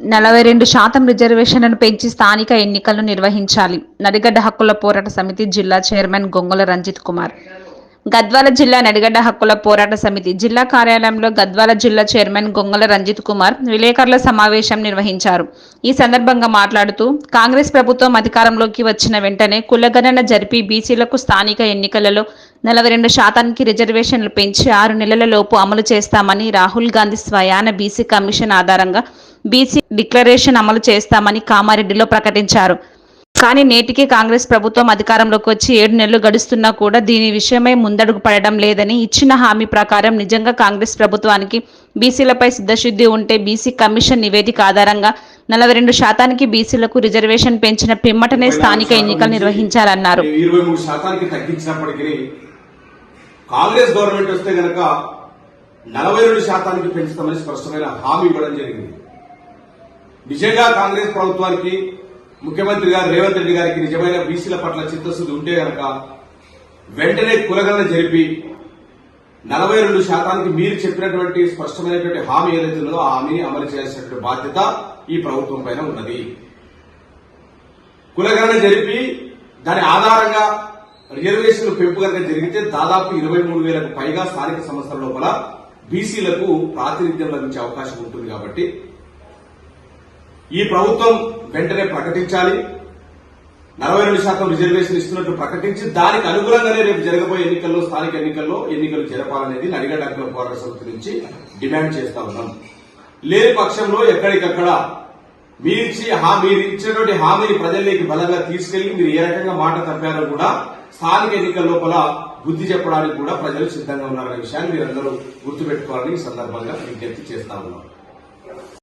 నలభై రెండు శాతం రిజర్వేషన్లను పెంచి స్థానిక ఎన్నికలను నిర్వహించాలి. నడిగడ్డ హక్కుల పోరాట సమితి జిల్లా చైర్మన్ గొంగల రంజిత్ కుమార్. గద్వాల జిల్లా నడిగడ్డ హక్కుల పోరాట సమితి జిల్లా కార్యాలయంలో గద్వాల జిల్లా చైర్మన్ గొంగల రంజిత్ కుమార్ విలేకరుల సమావేశం నిర్వహించారు. ఈ సందర్భంగా మాట్లాడుతూ కాంగ్రెస్ ప్రభుత్వం అధికారంలోకి వచ్చిన వెంటనే కులగణన జరిపి బీసీలకు స్థానిక ఎన్నికలలో నలభై రెండు శాతానికి రిజర్వేషన్లు పెంచి ఆరు నెలల లోపు అమలు చేస్తామని రాహుల్ గాంధీ స్వయాన బీసీ కమిషన్ ఆధారంగా బీసీ డిక్లరేషన్ అమలు చేస్తామని కామారెడ్డిలో ప్రకటించారు. కానీ నేటికి కాంగ్రెస్ ప్రభుత్వం అధికారంలోకి వచ్చి ఏడు నెలలు గడుస్తున్నా కూడా దీని విషయమై ముందడుగు పడడం లేదని ఇచ్చిన హామీ ప్రకారం నిజంగా కాంగ్రెస్ ప్రభుత్వానికి బీసీలపై సిద్ధశుద్ధి ఉంటే బీసీ కమిషన్ నివేదిక ఆధారంగా నలభై రెండు శాతానికి బీసీలకు రిజర్వేషన్ పెంచిన పిమ్మటనే స్థానిక ఎన్నికలు నిర్వహించాలన్నారు. ఇరవై మూడు శాతానికి తగ్గించినప్పటికీ కాంగ్రెస్ గవర్నమెంట్ వస్తే గనక నలభై రెండు శాతానికి పెంచుతామని స్పష్టమైన హామీ ఇవ్వడం జరిగింది. నిజంగా కాంగ్రెస్ ప్రభుత్వానికి ముఖ్యమంత్రి గారు రేవంత్ రెడ్డి గారికి నిజమైన బీసీల పట్ల చిత్తశుద్ధి ఉంటే గనక వెంటనే కులగణన జరిపి నలభై రెండు శాతానికి మీరు చెప్పినటువంటి స్పష్టమైనటువంటి హామీ ఏదైతే ఉన్నదో ఆ హామీని అమలు చేయాల్సినటువంటి బాధ్యత ఈ ప్రభుత్వం పైన ఉన్నది. కులగణన జరిపి దాని ఆధారంగా రిజర్వేషన్లు పెంపు కనుక జరిగితే దాదాపు ఇరవై మూడు వేలకు పైగా స్థానిక సంస్థల లోపల బీసీలకు ప్రాతినిధ్యం లభించే అవకాశం ఉంటుంది కాబట్టి ఈ ప్రభుత్వం వెంటనే ప్రకటించాలి. నలభై రెండు శాతం రిజర్వేషన్ ఇస్తున్నట్టు ప్రకటించి దానికి అనుగుణంగానే రేపు జరగబోయే ఎన్నికల్లో స్థానిక ఎన్నికల్లో ఎన్నికలు జరపాలనేది నడిగడ్డ పోరాట సమితి నుంచి డిమాండ్ చేస్తా ఉన్నాం. లేని పక్షంలో ఎక్కడికక్కడ మీరిచ్చి హా మీరు ఇచ్చినటువంటి హామీని ప్రజల్లోకి బలంగా తీసుకెళ్ళి మీరు ఏ రకంగా మాట తప్పారో కూడా స్థానిక ఎన్నికల లోపల బుద్ధి చెప్పడానికి కూడా ప్రజలు సిద్ధంగా ఉన్నారనే విషయాన్ని మీరందరూ గుర్తుపెట్టుకోవాలని ఈ సందర్భంగా విజ్ఞప్తి చేస్తా ఉన్నాం.